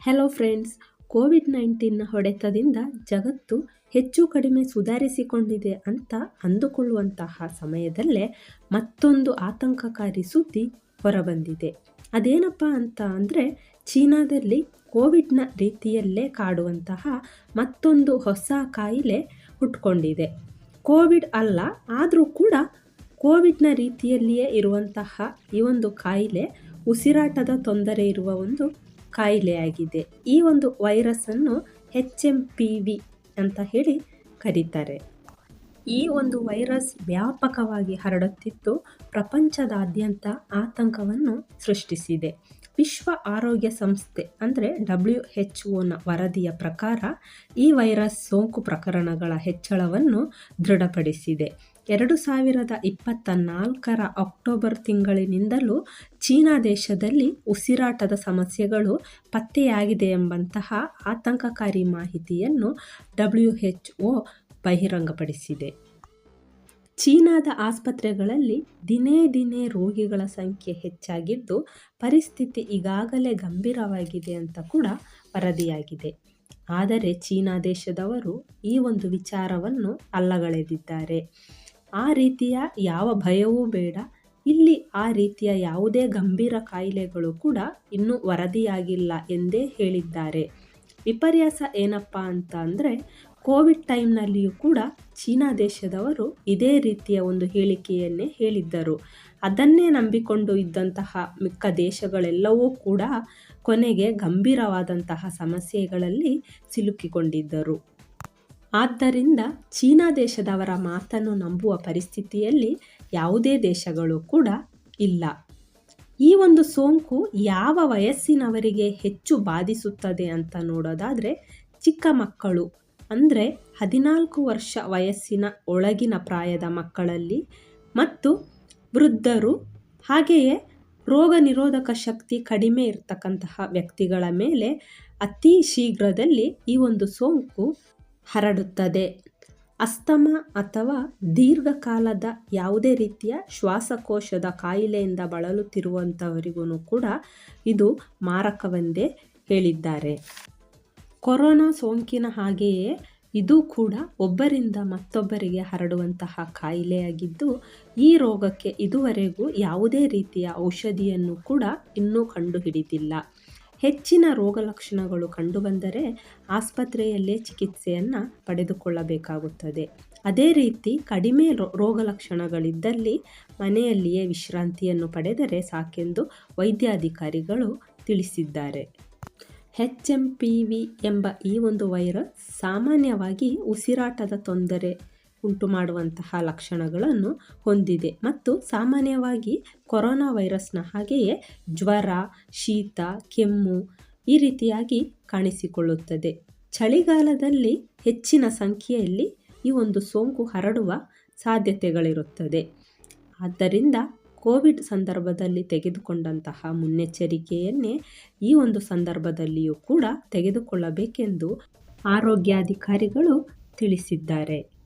Hello friends Covid ನೈನ್ಟೀನ್ನ ಹೊಡೆತದಿಂದ ಜಗತ್ತು ಹೆಚ್ಚು ಕಡಿಮೆ ಸುಧಾರಿಸಿಕೊಂಡಿದೆ ಅಂತ ಅಂದುಕೊಳ್ಳುವಂತಹ ಸಮಯದಲ್ಲೇ ಮತ್ತೊಂದು ಆತಂಕಕಾರಿ ಸುದ್ದಿ ಹೊರಬಂದಿದೆ. ಅದೇನಪ್ಪ ಅಂತ ಅಂದರೆ ಚೀನಾದಲ್ಲಿ ಕೋವಿಡ್ನ ರೀತಿಯಲ್ಲೇ ಕಾಡುವಂತಹ ಮತ್ತೊಂದು ಹೊಸ ಕಾಯಿಲೆ ಹುಟ್ಕೊಂಡಿದೆ. ಕೋವಿಡ್ ಅಲ್ಲ, ಆದರೂ ಕೂಡ ಕೋವಿಡ್ನ ರೀತಿಯಲ್ಲಿಯೇ ಇರುವಂತಹ ಈ ಒಂದು ಕಾಯಿಲೆ ಉಸಿರಾಟದ ತೊಂದರೆ ಇರುವ ಒಂದು ಕಾಯಿಲೆಯಾಗಿದೆ. ಈ ಒಂದು ವೈರಸ್ಸನ್ನು ಹೆಚ್ ಎಂ ಪಿ ವಿ ಅಂತ ಹೇಳಿ ಕರೀತಾರೆ. ಈ ಒಂದು ವೈರಸ್ ವ್ಯಾಪಕವಾಗಿ ಹರಡುತ್ತಿದ್ದು ಪ್ರಪಂಚದಾದ್ಯಂತ ಆತಂಕವನ್ನು ಸೃಷ್ಟಿಸಿದೆ. ವಿಶ್ವ ಆರೋಗ್ಯ ಸಂಸ್ಥೆ ಅಂದರೆ ಡಬ್ಲ್ಯೂ ಎಚ್ ಒನ ವರದಿಯ ಪ್ರಕಾರ ಈ ವೈರಸ್ ಸೋಂಕು ಪ್ರಕರಣಗಳ ಹೆಚ್ಚಳವನ್ನು ದೃಢಪಡಿಸಿದೆ. ಎರಡು ಸಾವಿರದ ಇಪ್ಪತ್ತ ನಾಲ್ಕರ ಅಕ್ಟೋಬರ್ ತಿಂಗಳಿನಿಂದಲೂ ಚೀನಾ ದೇಶದಲ್ಲಿ ಉಸಿರಾಟದ ಸಮಸ್ಯೆಗಳು ಪತ್ತೆಯಾಗಿದೆ ಎಂಬಂತಹ ಆತಂಕಕಾರಿ ಮಾಹಿತಿಯನ್ನು ಡಬ್ಲ್ಯೂ ಎಚ್ ಒ ಬಹಿರಂಗಪಡಿಸಿದೆ. ಚೀನಾದ ಆಸ್ಪತ್ರೆಗಳಲ್ಲಿ ದಿನೇ ದಿನೇ ರೋಗಿಗಳ ಸಂಖ್ಯೆ ಹೆಚ್ಚಾಗಿದ್ದು, ಪರಿಸ್ಥಿತಿ ಈಗಾಗಲೇ ಗಂಭೀರವಾಗಿದೆ ಅಂತ ಕೂಡ ವರದಿಯಾಗಿದೆ. ಆದರೆ ಚೀನಾ ದೇಶದವರು ಈ ಒಂದು ವಿಚಾರವನ್ನು ಅಲ್ಲಗಳೆದಿದ್ದಾರೆ. ಆ ರೀತಿಯ ಯಾವ ಭಯವೂ ಬೇಡ. ಇಲ್ಲಿ ಆ ರೀತಿಯ ಯಾವುದೇ ಗಂಭೀರ ಕಾಯಿಲೆಗಳು ಕೂಡ ಇನ್ನೂ ವರದಿಯಾಗಿಲ್ಲ ಎಂದೇ ಹೇಳಿದ್ದಾರೆ. ವಿಪರ್ಯಾಸ ಏನಪ್ಪ ಅಂತ ಅಂದರೆ, ಕೋವಿಡ್ ಟೈಮ್ನಲ್ಲಿಯೂ ಕೂಡ ಚೀನಾ ದೇಶದವರು ಇದೇ ರೀತಿಯ ಒಂದು ಹೇಳಿಕೆಯನ್ನೇ ಹೇಳಿದ್ದರು. ಅದನ್ನೇ ನಂಬಿಕೊಂಡು ಇದ್ದಂತಹ ಮಿಕ್ಕ ದೇಶಗಳೆಲ್ಲವೂ ಕೂಡ ಕೊನೆಗೆ ಗಂಭೀರವಾದಂತಹ ಸಮಸ್ಯೆಗಳಲ್ಲಿ ಸಿಲುಕಿಕೊಂಡಿದ್ದರು. ಆದ್ದರಿಂದ ಚೀನಾ ದೇಶದವರ ಮಾತನ್ನು ನಂಬುವ ಪರಿಸ್ಥಿತಿಯಲ್ಲಿ ಯಾವುದೇ ದೇಶಗಳು ಕೂಡ ಇಲ್ಲ. ಈ ಒಂದು ಸೋಂಕು ಯಾವ ವಯಸ್ಸಿನವರಿಗೆ ಹೆಚ್ಚು ಬಾಧಿಸುತ್ತದೆ ಅಂತ ನೋಡೋದಾದರೆ ಚಿಕ್ಕ ಮಕ್ಕಳು, ಅಂದರೆ ಹದಿನಾಲ್ಕು ವರ್ಷ ವಯಸ್ಸಿನ ಒಳಗಿನ ಪ್ರಾಯದ ಮಕ್ಕಳಲ್ಲಿ ಮತ್ತು ವೃದ್ಧರು, ಹಾಗೆಯೇ ರೋಗ ನಿರೋಧಕ ಶಕ್ತಿ ಕಡಿಮೆ ಇರತಕ್ಕಂತಹ ವ್ಯಕ್ತಿಗಳ ಮೇಲೆ ಅತಿ ಶೀಘ್ರದಲ್ಲಿ ಈ ಒಂದು ಸೋಂಕು ಹರಡುತ್ತದೆ. ಅಸ್ತಮ ಅಥವಾ ದೀರ್ಘಕಾಲದ ಯಾವುದೇ ರೀತಿಯ ಶ್ವಾಸಕೋಶದ ಕಾಯಿಲೆಯಿಂದ ಬಳಲುತ್ತಿರುವಂಥವರಿಗೂ ಕೂಡ ಇದು ಮಾರಕವೆಂದೇ ಹೇಳಿದ್ದಾರೆ. ಕೊರೋನಾ ಸೋಂಕಿನ ಹಾಗೆಯೇ ಇದು ಕೂಡ ಒಬ್ಬರಿಂದ ಮತ್ತೊಬ್ಬರಿಗೆ ಹರಡುವಂತಹ ಕಾಯಿಲೆಯಾಗಿದ್ದು, ಈ ರೋಗಕ್ಕೆ ಇದುವರೆಗೂ ಯಾವುದೇ ರೀತಿಯ ಔಷಧಿಯನ್ನು ಕೂಡ ಇನ್ನೂ ಕಂಡುಹಿಡಿದಿಲ್ಲ. ಹೆಚ್ಚಿನ ರೋಗ ಲಕ್ಷಣಗಳು ಕಂಡುಬಂದರೆ ಆಸ್ಪತ್ರೆಯಲ್ಲೇ ಚಿಕಿತ್ಸೆಯನ್ನು ಪಡೆದುಕೊಳ್ಳಬೇಕಾಗುತ್ತದೆ. ಅದೇ ರೀತಿ ಕಡಿಮೆ ರೋಗ ಲಕ್ಷಣಗಳಿದ್ದಲ್ಲಿ ಮನೆಯಲ್ಲಿಯೇ ವಿಶ್ರಾಂತಿಯನ್ನು ಪಡೆದರೆ ಸಾಕೆಂದು ವೈದ್ಯಾಧಿಕಾರಿಗಳು ತಿಳಿಸಿದ್ದಾರೆ. ಎಚ್ ಎಂ ಪಿ ವಿ ಎಂಬ ಈ ಒಂದು ವೈರಸ್ ಸಾಮಾನ್ಯವಾಗಿ ಉಸಿರಾಟದ ತೊಂದರೆ ಉಂಟು ಮಾಡುವಂತಹ ಲಕ್ಷಣಗಳನ್ನು ಹೊಂದಿದೆ. ಮತ್ತು ಸಾಮಾನ್ಯವಾಗಿ ಕೊರೋನಾ ವೈರಸ್ನ ಹಾಗೆಯೇ ಜ್ವರ, ಶೀತ, ಕೆಮ್ಮು ಈ ರೀತಿಯಾಗಿ ಕಾಣಿಸಿಕೊಳ್ಳುತ್ತದೆ. ಚಳಿಗಾಲದಲ್ಲಿ ಹೆಚ್ಚಿನ ಸಂಖ್ಯೆಯಲ್ಲಿ ಈ ಒಂದು ಸೋಂಕು ಹರಡುವ ಸಾಧ್ಯತೆಗಳಿರುತ್ತದೆ. ಆದ್ದರಿಂದ ಕೋವಿಡ್ ಸಂದರ್ಭದಲ್ಲಿ ತೆಗೆದುಕೊಂಡಂತಹ ಮುನ್ನೆಚ್ಚರಿಕೆಯನ್ನೇ ಈ ಒಂದು ಸಂದರ್ಭದಲ್ಲಿಯೂ ಕೂಡ ತೆಗೆದುಕೊಳ್ಳಬೇಕೆಂದು ಆರೋಗ್ಯಾಧಿಕಾರಿಗಳು ತಿಳಿಸಿದ್ದಾರೆ.